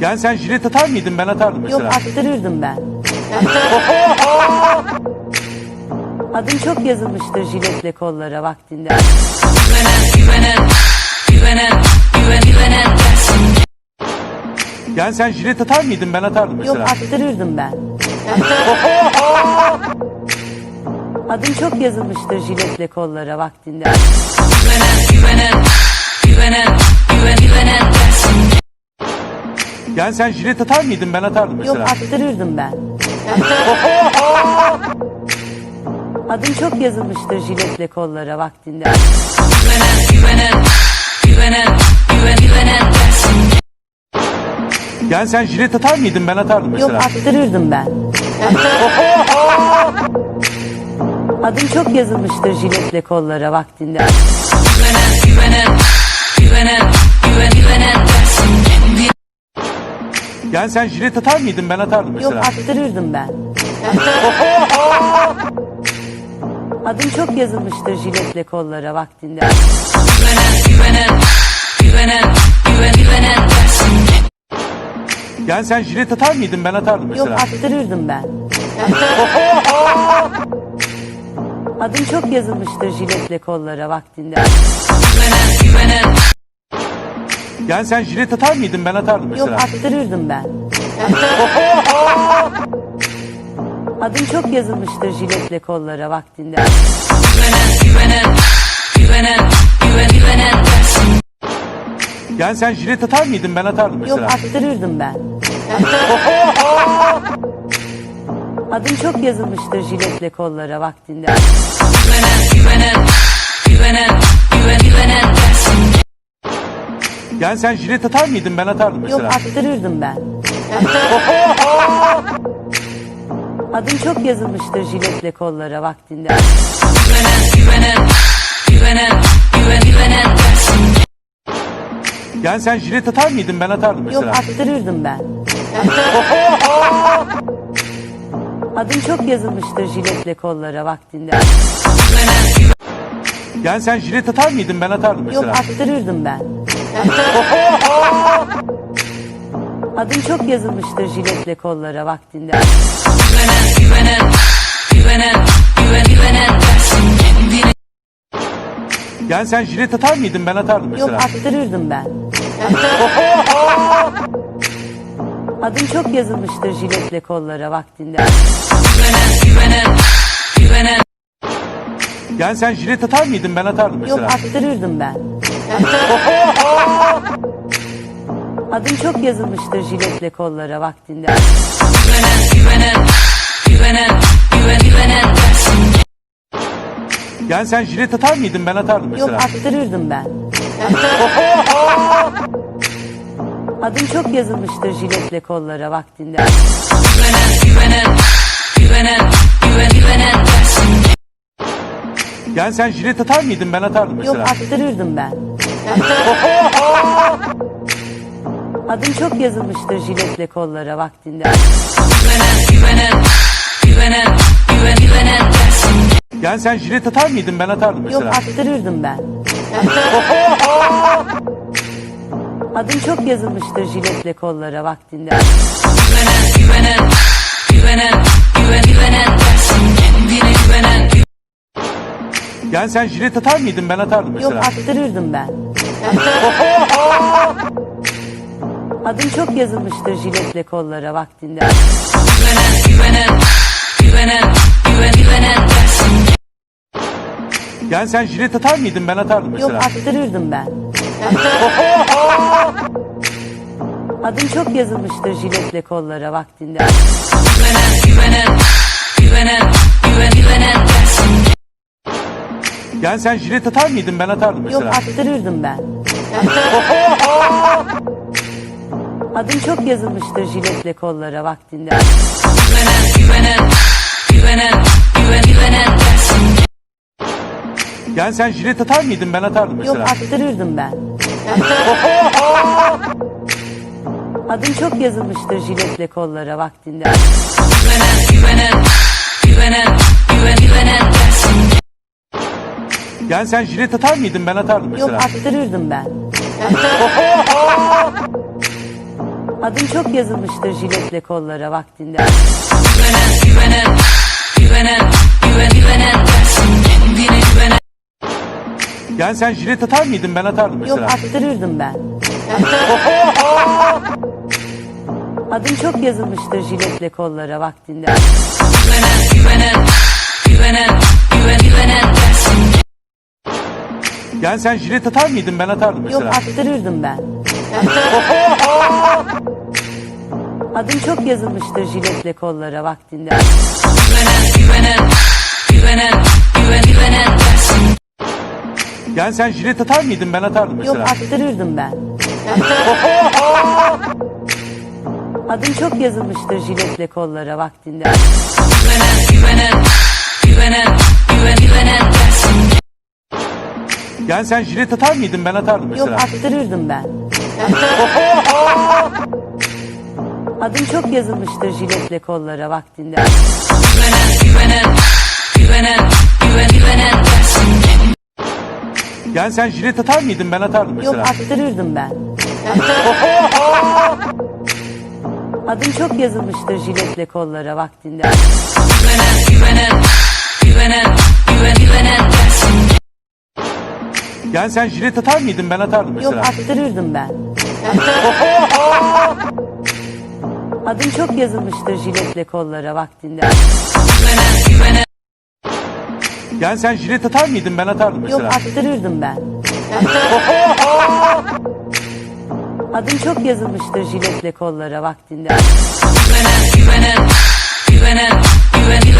Yani sen jilet atar mıydın ben atardım Yok mesela. attırırdım ben. Adım çok yazılmıştır jiletle kollara vaktinde. Yani sen jilet atar mıydın ben atardım Yok mesela. attırırdım ben. Adım çok yazılmıştır jiletle kollara vaktinde. Yani sen jilet atar mıydın ben atardım Yok mesela. attırırdım ben. Adım çok yazılmıştır jiletle kollara vaktinde. Yani sen jilet atar mıydın ben atardım Yok mesela. attırırdım ben. Adım çok yazılmıştır jiletle kollara vaktinde. Yani sen jilet atar mıydın ben atardım Yok mesela. attırırdım ben. Adım çok yazılmıştır jiletle kollara vaktinde. Yani sen jilet atar mıydın ben atardım Yok mesela. attırırdım ben. Adım çok yazılmıştır jiletle kollara vaktinde. Yani sen jilet atar mıydın ben atardım Yok mesela. attırırdım ben. Adım çok yazılmıştır jiletle kollara vaktinde. Yani sen jilet atar mıydın ben atardım Yok mesela. attırırdım ben. Adım çok yazılmıştır jiletle kollara vaktinde. Yani sen jilet atar mıydın ben atardım Yok mesela. attırırdım ben. Adım çok yazılmıştır jiletle kollara vaktinde. Yani sen jilet atar mıydın ben atardım Yok mesela. attırırdım ben. Adım çok yazılmıştır jiletle kollara vaktinde. Yani sen jilet atar mıydın ben atardım Yok mesela. attırırdım ben. Adım çok yazılmıştır jiletle kollara vaktinde. Yani sen jilet atar mıydın ben atardım Yok mesela. attırırdım ben. Adım çok yazılmıştır jiletle kollara vaktinde. Yani sen jilet atar mıydın ben atardım Yok mesela. attırırdım ben. Adım çok yazılmıştır jiletle kollara vaktinde. Yani sen jilet atar mıydın ben atardım Yok mesela. attırırdım ben. Adım çok yazılmıştır jiletle kollara vaktinde. Yani sen jilet atar mıydın ben atardım Yok mesela. attırırdım ben. Adım çok yazılmıştır jiletle kollara vaktinde. Yani sen jilet atar mıydın ben atardım Yok mesela. attırırdım ben. Adım çok yazılmıştır jiletle kollara vaktinde. Yani sen jilet atar mıydın ben atardım Yok mesela. attırırdım ben. Adım çok yazılmıştır jiletle kollara vaktinde. Yani sen jilet atar mıydın ben atardım Yok mesela. attırırdım ben. Adım çok yazılmıştır jiletle kollara vaktinde. Yani sen jilet atar mıydın ben atardım Yok mesela. attırırdım ben. Adım çok yazılmıştır jiletle kollara vaktinde. Yani sen jilet atar mıydın ben atardım Yok mesela. attırırdım ben. Adım çok yazılmıştır jiletle kollara vaktinde. Yani sen jilet atar mıydın ben atardım Yok mesela. attırırdım ben. Adım çok yazılmıştır jiletle kollara vaktinde. güvenen güvenen güvenen güven güvenen dersin kendine güvenen Yani sen jilet atar mıydın ben atardım Yok mesela. attırırdım ben. Adım çok yazılmıştır jiletle kollara vaktinde. güvenen güvenen güvenen güven güvenen dersin Yani sen jilet atar mıydın ben atardım Yok mesela. attırırdım ben. Adım çok yazılmıştır jiletle kollara vaktinde. güvenen güvenen güvenen güven güvenen dersin Yani sen jilet atar mıydın ben atardım Yok mesela. attırırdım ben. Adım çok yazılmıştır jiletle kollara vaktinde. güvenen güvenen güvenen güven güvenen dersin Yani sen jilet atar mıydın ben atardım Yok mesela. attırırdım ben. Adım çok yazılmıştır jiletle kollara vaktinde. güvenen güvenen güvenen güven güvenen dersin Yani sen jilet atar mıydın ben atardım Yok mesela. attırırdım ben. Adım çok yazılmıştır jiletle kollara vaktinde. güvenen güvenen güvenen güven güvenen dersin Yani sen jilet atar mıydın ben atardım Yok mesela. attırırdım ben. Adım çok yazılmıştır jiletle kollara vaktinde. Yani sen jilet atar mıydın ben atardım Yok mesela. attırırdım ben. Adım çok yazılmıştır jiletle kollara vaktinde.